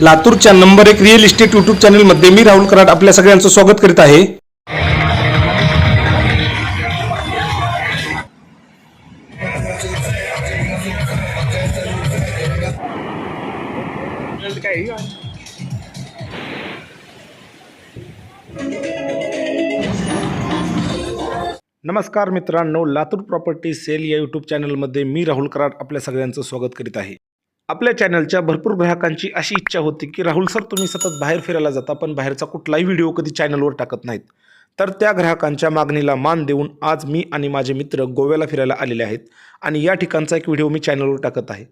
लातूरच्या नंबर एक real estate YouTube चॅनलमध्ये मी राहुल कराड आपल्या सगळ्यांचं स्वागत करीत आहे. नमस्कार मित्रांनो लातूर प्रॉपर्टी सेल या यूट्यूब चॅनलमध्ये मी राहुल कराड आपल्या सगळ्यांचं स्वागत करीत आहे. आपल्या चॅनलच्या भरपूर ग्राहकांची अशी इच्छा होती की राहुल सर तुम्ही सतत बाहेर फिरायला जाता पण बाहेरचा कुठलाही व्हिडिओ कधी चॅनलवर टाकत नाहीत. तर त्या ग्राहकांच्या मागणीला मान देऊन आज मी आणि माझे मित्र गोव्याला फिरायला आलेले आहेत आणि या ठिकाणचा एक व्हिडिओ मी चॅनलवर टाकत आहे.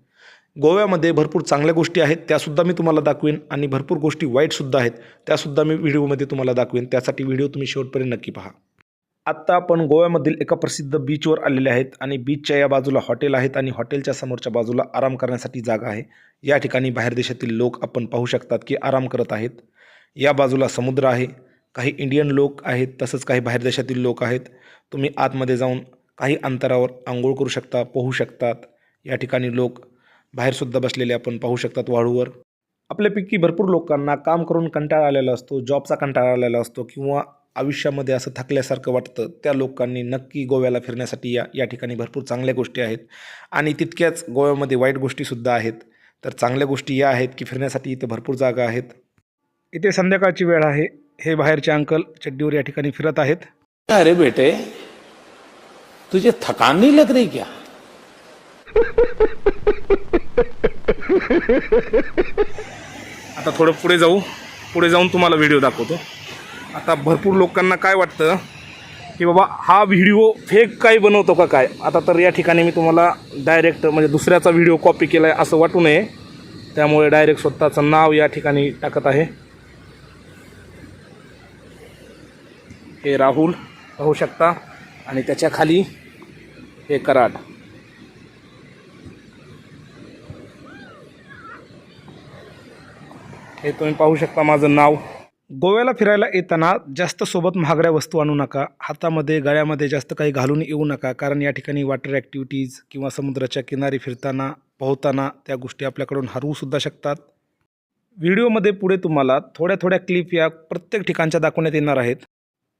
गोव्यामध्ये भरपूर चांगल्या गोष्टी आहेत त्यासुद्धा मी तुम्हाला दाखवेन आणि भरपूर गोष्टी वाईटसुद्धा आहेत त्यासुद्धा मी व्हिडिओमध्ये तुम्हाला दाखवेन. त्यासाठी व्हिडिओ तुम्ही शेवटपर्यंत नक्की पहा. आत्ता आपण गोव्यामधील एका प्रसिद्ध बीचवर आलेले आहेत आणि बीचच्या या बाजूला हॉटेल आहेत आणि हॉटेलच्या समोरच्या बाजूला आराम करण्यासाठी जागा आहे. या ठिकाणी बाहेर देशातील लोक आपण पाहू शकतात की आराम करत आहेत. या बाजूला समुद्र आहे. काही इंडियन लोक आहेत तसंच काही बाहेर देशातील लोक आहेत. तुम्ही आतमध्ये जाऊन काही अंतरावर आंघोळ करू शकता पोहू शकतात. या ठिकाणी लोक बाहेरसुद्धा बसलेले आपण पाहू शकतात वाळूवर. आपल्यापैकी भरपूर लोकांना काम करून कंटाळा आलेला असतो जॉबचा कंटाळा आलेला असतो किंवा आयुष्यामध्ये असं थकल्यासारखं वाटतं त्या लोकांनी नक्की गोव्याला फिरण्यासाठी या या ठिकाणी भरपूर चांगल्या गोष्टी आहेत. आणि तितक्याच गोव्यामध्ये वाईट गोष्टीसुद्धा आहेत. तर चांगल्या गोष्टी या आहेत की फिरण्यासाठी इथे भरपूर जागा आहेत. इथे संध्याकाळची वेळ आहे. हे बाहेरचे अंकल चड्डीवर या ठिकाणी फिरत आहेत. अरे बेटे तुझे थकान नहीं लग रही क्या? आता थोडं पुढे जाऊ. पुढे जाऊन तुम्हाला व्हिडिओ दाखवतो. आता भरपूर लोकांना काय वाटतं की बाबा हा व्हिडिओ फेक काही बनवतो का काय? आता तर या ठिकाणी मी तुम्हाला डायरेक्ट म्हणजे दुसऱ्याचा व्हिडिओ कॉपी केला आहे असं वाटू नये. त्यामुळे डायरेक्ट स्वतःचं नाव या ठिकाणी टाकत आहे. हे राहुल पाहू शकता. आणि त्याच्याखाली हे कराड. हे तुम्ही पाहू शकता माझं नाव. गोव्याला फिरायला येताना जास्त सोबत महागड्या वस्तू आणू नका हातामध्ये गळ्यामध्ये जास्त काही घालून येऊ नका कारण या ठिकाणी वॉटर ॲक्टिव्हिटीज किंवा समुद्राच्या किनारी फिरताना पोहताना त्या गोष्टी आपल्याकडून हरवूसुद्धा शकतात. व्हिडिओमध्ये पुढे तुम्हाला थोड्या थोड्या क्लिप या प्रत्येक ठिकाणच्या दाखवण्यात येणार आहेत.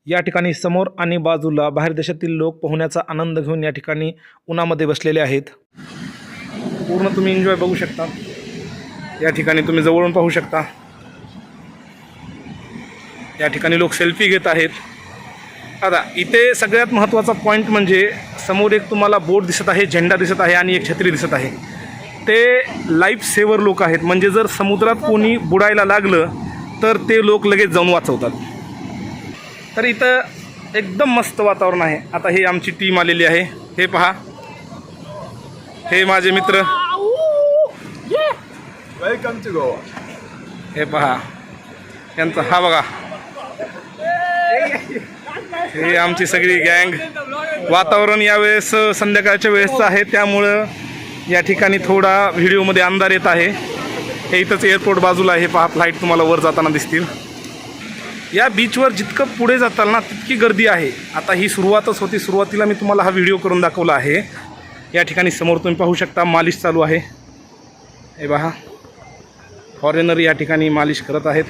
या ठिकाणी समोर आणि बाजूला बाहेर देशातील लोक पोहण्याचा आनंद घेऊन या ठिकाणी उन्हामध्ये बसलेले आहेत. पूर्ण तुम्ही एन्जॉय बघू शकता. या ठिकाणी तुम्ही जवळून पाहू शकता. या ठिकाणी लोक सेल्फी घेत आहेत. आता इथे सगळ्यात महत्त्वाचा पॉईंट म्हणजे समोर एक तुम्हाला बोट दिसत आहे झेंडा दिसत आहे आणि एक छत्री दिसत आहे. ते लाईफ सेवर लोक आहेत. म्हणजे जर समुद्रात कोणी बुडायला लागलं तर ते लोक लगेच जाऊन वाचवतात. तर इथं एकदम मस्त वातावरण आहे. आता हे आमची टीम आलेली आहे. हे पहा. हे माझे मित्र. Welcome to Goa. हे पहा. यांचं हा बघा. हे आमची सगळी गँग. वातावरण यावेळेस संध्याकाळच्या वेळेसचं आहे. त्यामुळं या ठिकाणी थोडा व्हिडिओमध्ये अंधार येत आहे. हे इथंच एअरपोर्ट बाजूला आहे. पहा फ्लाईट तुम्हाला वर जाताना दिसतील. या बीचवर जितकं पुढे जाताल ना तितकी गर्दी आहे. आता ही सुरुवातच होती. सुरुवातीला मी तुम्हाला हा व्हिडिओ करून दाखवला आहे. या ठिकाणी समोर तुम्ही पाहू शकता मालिश चालू आहे. हे पहा फॉरेनर या ठिकाणी मालिश करत आहेत.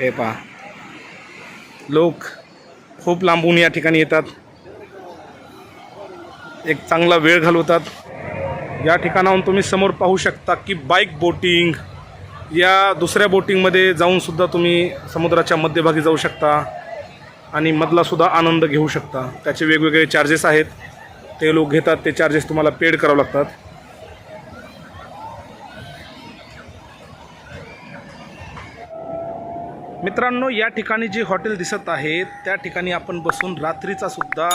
हे पहा. लोक खूप लांबून या ठिकाणी येतात. एक चांगला वेळ घालवतात. या ठिकाणाहून तुम्ही समोर पाहू शकता की बाईक बोटिंग या दुसऱ्या बोटिंगमध्ये जाऊनसुद्धा तुम्ही समुद्राच्या मध्यभागी जाऊ शकता आणि मधलासुद्धा आनंद घेऊ शकता. त्याचे वेगवेगळे चार्जेस आहेत. ते लोक घेतात. ते चार्जेस तुम्हाला पेड करावं लागतात. मित्रांनो या ठिकाणी जे हॉटेल दिसत आहे त्या ठिकाणी आपण बसून रात्रीचा सुद्धा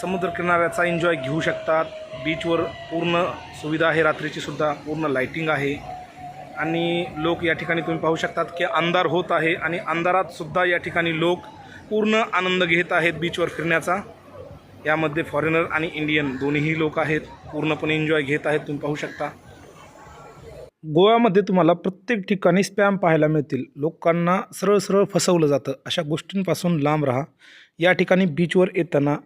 समुद्रकिनाऱ्याचा एन्जॉय घेऊ शकतात. बीचवर पूर्ण सुविधा आहे रात्रीची सुद्धा पूर्ण लाईटिंग आहे. आणि लोक या ठिकाणी तुम्ही पाहू शकतात की अंधार होत आहे आणि अंधारात सुद्धा या ठिकाणी लोक पूर्ण आनंद घेत आहेत बीचवर फिरण्याचा. यामध्ये फॉरेनर आणि इंडियन दोन्हीही लोक आहेत पूर्णपणे एन्जॉय घेत आहेत तुम्ही पाहू शकता. गोव्यामध्ये तुम्हाला प्रत्येक ठिकाणी स्पॅम पाहायला मिळतील. लोकांना सरळ सरळ फसवलं जातं. अशा गोष्टींपासून लांब राहा. या ठिकाणी बीचवर येताना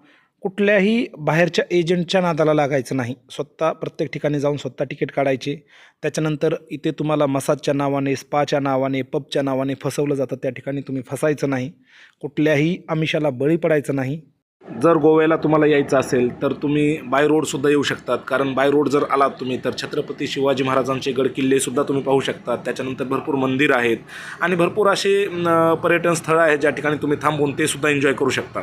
कुठल्याही बाहेरच्या एजंटच्या नादाला लागायचं नाही. स्वतः प्रत्येक ठिकाणी जाऊन स्वतः तिकीट काढायचे. त्याच्यानंतर इथे तुम्हाला मसाजच्या नावाने स्पाच्या नावाने पबच्या नावाने फसवलं जातं. त्या ठिकाणी तुम्ही फसायचं नाही. कुठल्याही आमिषाला बळी पडायचं नाही. जर गोव्याला तुम्हाला यायचं असेल तर तुम्ही बाय रोडसुद्धा येऊ शकतात. कारण बाय रोड जर आलात तुम्ही तर छत्रपती शिवाजी महाराजांचे गडकिल्लेसुद्धा तुम्ही पाहू शकतात. त्याच्यानंतर भरपूर मंदिर आहेत. आणि भरपूर असे न, पर्यटन स्थळं आहेत ज्या ठिकाणी तुम्ही थांबून ते सुद्धा एन्जॉय करू शकता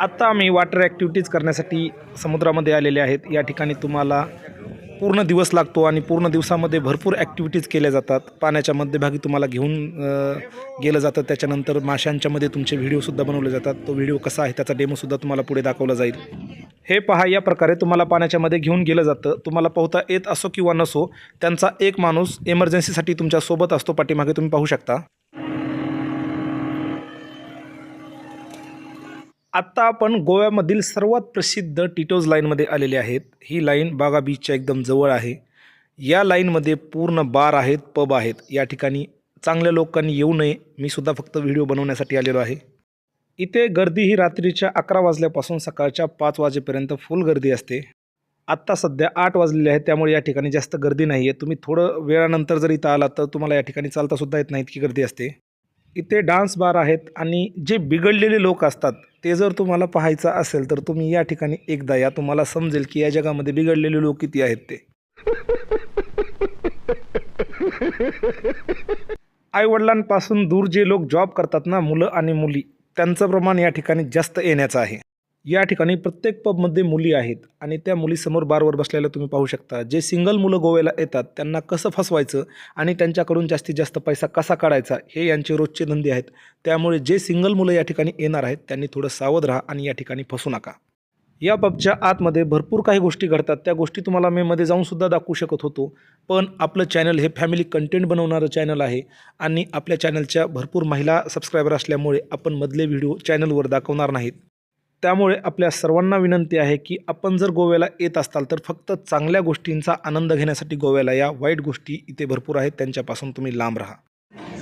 आत्ता आम्ही वॉटर ॲक्टिव्हिटीज करण्यासाठी समुद्रामध्ये आलेले आहेत. या ठिकाणी तुम्हाला पूर्ण दिवस लागतो आणि पूर्ण दिवसामध्ये भरपूर ॲक्टिव्हिटीज केल्या जातात. पाण्याच्या मध्यभागी तुम्हाला घेऊन गेलं जातं. त्याच्यानंतर माशांच्यामध्ये तुमचे व्हिडिओसुद्धा बनवले जातात. तो व्हिडिओ कसा आहे त्याचा डेमोसुद्धा तुम्हाला पुढे दाखवला जाईल. हे पहा या प्रकारे तुम्हाला पाण्याच्यामध्ये घेऊन गेलं जातं. तुम्हाला पोहता येत असो किंवा नसो त्यांचा एक माणूस एमर्जन्सीसाठी तुमच्यासोबत असतो. पाठीमागे तुम्ही पाहू शकता. आत्ता आपण गोव्यामधील सर्वात प्रसिद्ध टिटोज लाईनमध्ये आलेले आहेत. ही लाईन बागा बीचच्या एकदम जवळ आहे. या लाईनमध्ये पूर्ण बार आहेत पब आहेत. या ठिकाणी चांगल्या लोकांनी येऊ नये. मी सुद्धा फक्त व्हिडिओ बनवण्यासाठी आलेलो आहे. इथे गर्दी ही रात्रीच्या अकरा वाजल्यापासून सकाळच्या पाच वाजेपर्यंत फुल गर्दी असते. आत्ता सध्या आठ वाजलेले आहे त्यामुळे या ठिकाणी जास्त गर्दी नाही आहे तुम्ही थोडं वेळानंतर जर इथं आलात तर तुम्हाला या ठिकाणी चालतासुद्धा येत नाही इतकी गर्दी असते. इथे डान्स बार आहेत आणि जे बिघडलेले लोक असतात ते जर तुम्हाला पाहायचं असेल तर तुम्ही या ठिकाणी एकदा या तुम्हाला समजेल की या जगामध्ये बिघडलेले लोक किती आहेत ते. आईवडिलांपासून दूर जे लोक जॉब करतात ना मुलं आणि मुली त्यांचं प्रमाण या ठिकाणी जास्त येण्याचं आहे. या ठिकाणी प्रत्येक पबमध्ये मुली आहेत आणि त्या मुलीसमोर बारवर बसलेल्या तुम्ही पाहू शकता. जे सिंगल मुलं गोव्याला येतात त्यांना कसं फसवायचं आणि त्यांच्याकडून जास्तीत जास्त पैसा कसा काढायचा हे यांचे रोजचे धंदे आहेत. त्यामुळे जे सिंगल मुलं या ठिकाणी येणार आहेत त्यांनी थोडं सावध राहा आणि या ठिकाणी फसू नका. या पबच्या आतमध्ये भरपूर काही गोष्टी घडतात. त्या गोष्टी तुम्हाला मेमध्ये जाऊनसुद्धा दाखवू शकत होतो. पण आपलं चॅनल हे फॅमिली कंटेंट बनवणारं चॅनल आहे आणि आपल्या चॅनलच्या भरपूर महिला सबस्क्रायबर असल्यामुळे आपण मधले व्हिडिओ चॅनलवर दाखवणार नाहीत. त्यामुळे आपल्या सर्वांना विनंती आहे की आपण जर गोव्याला येत असाल तर फक्त चांगल्या गोष्टींचा आनंद घेण्यासाठी गोव्याला या वाईट गोष्टी इथे भरपूर आहेत. त्यांच्यापासून तुम्ही लांब राहा.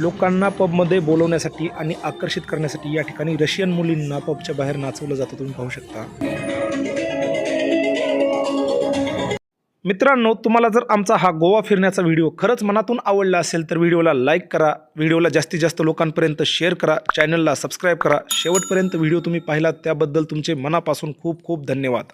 लोकांना पबमध्ये बोलवण्यासाठी आणि आकर्षित करण्यासाठी या ठिकाणी रशियन मुलींना पबच्या बाहेर नाचवलं जातं तुम्ही पाहू शकता. मित्रांनो तुम्हाला जर आमचा हा गोवा फिरण्याचा व्हिडिओ खरंच मनातून आवडला असेल तर व्हिडिओला लाईक करा व्हिडिओला जास्तीत जास्त लोकांपर्यंत शेअर करा चॅनलला सबस्क्राईब करा. शेवटपर्यंत व्हिडिओ तुम्ही पाहिलात त्याबद्दल तुमचे मनापासून खूप खूप धन्यवाद.